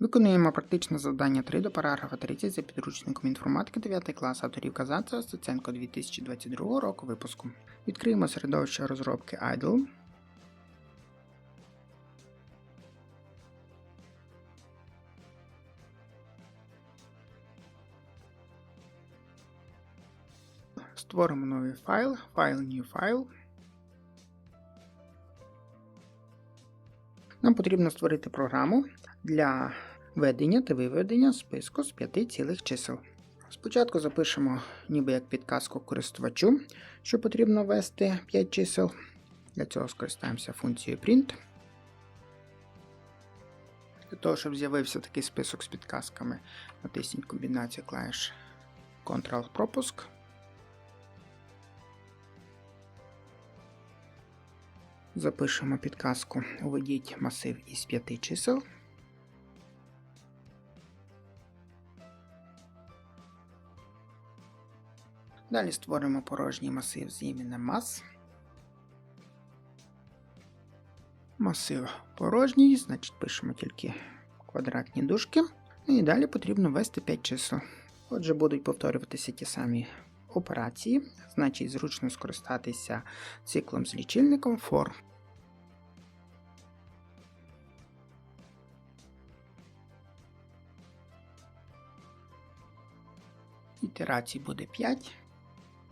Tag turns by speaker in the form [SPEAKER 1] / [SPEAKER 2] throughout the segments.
[SPEAKER 1] Виконуємо практичне завдання 3 до параграфа 30 за підручником інформатики 9 клас авторів Казанцева Стеценко 2022 року випуску. Відкриємо середовище розробки IDLE. Створимо новий файл, файл New File. Нам потрібно створити програму для ведення та виведення списку з п'яти цілих чисел. Спочатку запишемо ніби як підказку користувачу, що потрібно ввести 5 чисел. Для цього скористаємося функцією print. Для того, щоб з'явився такий список з підказками, натисніть комбінацію клавіш Ctrl-пропуск. Запишемо підказку Введіть масив із 5 чисел. Далі створимо порожній масив з іменем mass. Масив порожній, значить пишемо тільки квадратні дужки. І далі потрібно ввести 5 чисел. Отже, будуть повторюватися ті самі операції, значить зручно скористатися циклом з лічильником for. Ітерацій буде 5,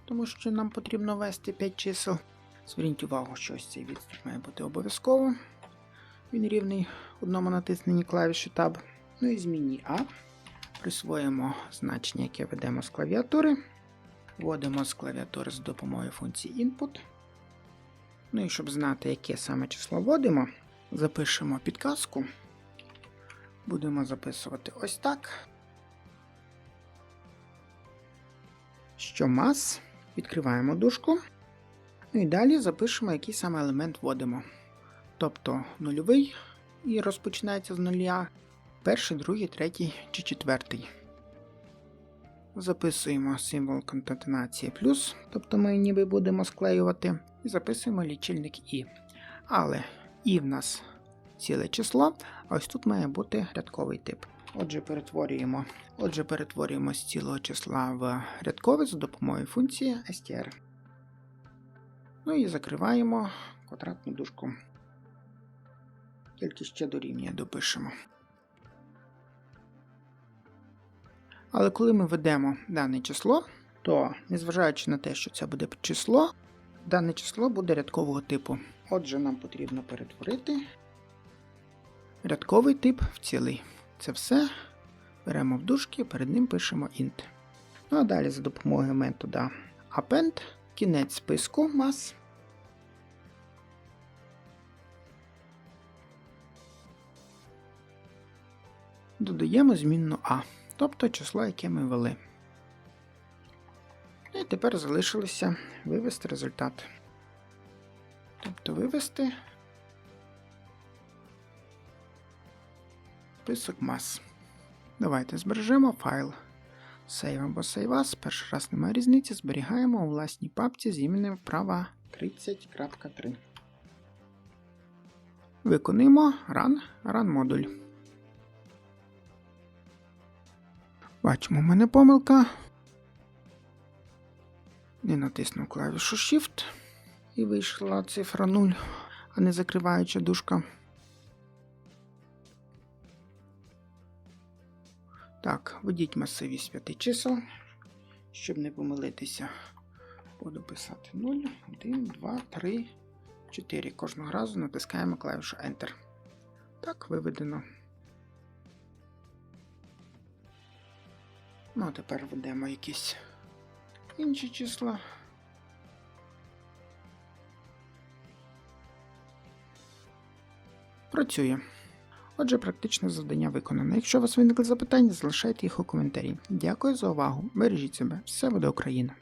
[SPEAKER 1] тому що нам потрібно ввести 5 чисел. Зверніть увагу, що ось цей відступ має бути обов'язково. Він рівний одному натисненні клавіші Tab. Ну і зміні А. Присвоїмо значення, яке ведемо з клавіатури. Вводимо з клавіатури з допомогою функції Input. Ну і щоб знати, яке саме число вводимо, запишемо підказку. Будемо записувати ось так. Що мас, відкриваємо дужку. Ну і далі запишемо, який саме елемент вводимо. Тобто нульовий і розпочинається з нуля, перший, другий, третій чи четвертий. Записуємо символ конкатенації плюс, тобто ми ніби будемо склеювати, і записуємо лічильник І. Але І в нас ціле число, а ось тут має бути рядковий тип. Отже, перетворюємо, отже, перетворюємо з цілого числа в рядкове за допомогою функції str. Ну і закриваємо квадратну дужку. Тільки ще дорівнює допишемо. Але коли ми ведемо дане число, то незважаючи на те, що це буде число, дане число буде рядкового типу. Отже, нам потрібно перетворити рядковий тип в цілий. Це все беремо в дужки, перед ним пишемо int. Ну а далі за допомогою метода append, кінець списку мас. Додаємо змінну А, тобто число, яке ми ввели. І тепер залишилося вивести результат. Тобто вивести список мас. Давайте збережемо файл. Save або Save As. Перший раз немає різниці. Зберігаємо у власній папці з іменем вправа 30.3. Виконуємо Run, Run модуль. Бачимо, в мене помилка. Не натиснув клавішу Shift і вийшла цифра 0, а не закриваюча дужка. Так, введіть масиві з п'яти чисел. Щоб не помилитися, буду писати 0, 1, 2, 3, 4. Кожного разу натискаємо клавішу Enter. Так, виведено. Ну, а тепер введемо якісь інші числа. Працює. Отже, практичне завдання виконане. Якщо у вас виникли запитання, залишайте їх у коментарі. Дякую за увагу. Бережіть себе. Все буде Україна!